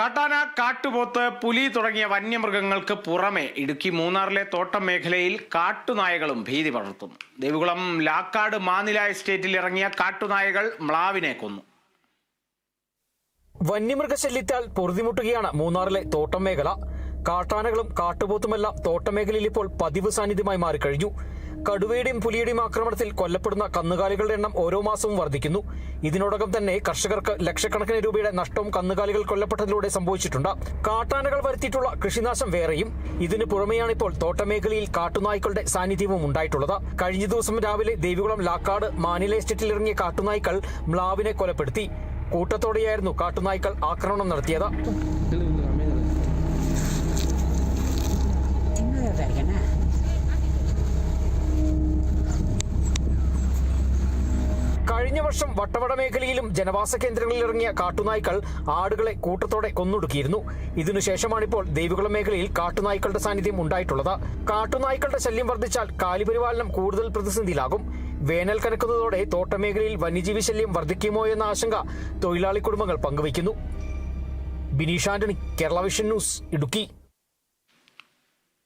കാട്ടാന കാട്ടുപോത്ത് പുലി തുടങ്ങിയ വന്യമൃഗങ്ങൾക്ക് പുറമെ ഇടുക്കി മൂന്നാറിലെ തോട്ടം മേഖലയിൽ കാട്ടുനായകളും ഭീതി പടർത്തുന്നു. ദേവികുളം ലാക്കാട് മാനില എസ്റ്റേറ്റിൽ ഇറങ്ങിയ കാട്ടുനായകൾ മ്ലാവിനെ കൊന്നു. വന്യമൃഗശല്യത്താൽ പൊറുതിമുട്ടുകയാണ് മൂന്നാറിലെ തോട്ടം മേഖല. കാട്ടാനകളും കാട്ടുപോത്തുമെല്ലാം തോട്ടമേഖലയിൽ ഇപ്പോൾ പതിവ് സാന്നിധ്യമായി മാറിക്കഴിഞ്ഞു. കടുവയുടെയും പുലിയുടെയും ആക്രമണത്തിൽ കൊല്ലപ്പെടുന്ന കന്നുകാലികളുടെ എണ്ണം ഓരോ മാസവും വർദ്ധിക്കുന്നു. ഇതിനോടകം തന്നെ കർഷകർക്ക് ലക്ഷക്കണക്കിന് രൂപയുടെ നഷ്ടവും കന്നുകാലികൾ കൊല്ലപ്പെട്ടതിലൂടെ സംഭവിച്ചിട്ടുണ്ട്. കാട്ടാനകൾ വരുത്തിയിട്ടുള്ള കൃഷിനാശം വേറെയും. ഇതിനു പുറമെയാണ് ഇപ്പോൾ തോട്ടമേഖലയിൽ കാട്ടുനായ്ക്കളുടെ സാന്നിധ്യവും ഉണ്ടായിട്ടുള്ളത്. കഴിഞ്ഞ ദിവസം രാവിലെ ദേവികുളം ലാക്കാട് മാനില എസ്റ്റേറ്റിൽ ഇറങ്ങിയ കാട്ടുനായ്ക്കൾ മ്ലാവിനെ കൊലപ്പെടുത്തി. കൂട്ടത്തോടെയായിരുന്നു കാട്ടുനായ്ക്കൾ ആക്രമണം നടത്തിയത്. കഴിഞ്ഞ വർഷം വട്ടവട മേഖലയിലും ജനവാസ കേന്ദ്രങ്ങളിൽ ഇറങ്ങിയ കാട്ടുനായ്ക്കൾ ആടുകളെ കൂട്ടത്തോടെ കൊന്നൊടുക്കിയിരുന്നു. ഇതിനുശേഷമാണിപ്പോൾ ദേവികുളം മേഖലയിൽ കാട്ടുനായ്ക്കളുടെ സാന്നിധ്യം ഉണ്ടായിട്ടുള്ളത്. കാട്ടുനായ്ക്കളുടെ ശല്യം വർദ്ധിച്ചാൽ കാലിപരിപാലനം കൂടുതൽ പ്രതിസന്ധിയിലാകും. വേനൽ കനക്കുന്നതോടെ തോട്ടമേഖലയിൽ വന്യജീവി ശല്യം വർദ്ധിക്കുമോ എന്ന ആശങ്ക തൊഴിലാളി കുടുംബങ്ങൾ പങ്കുവയ്ക്കുന്നു. Bineesh Antony Kerala Vision News Idukki.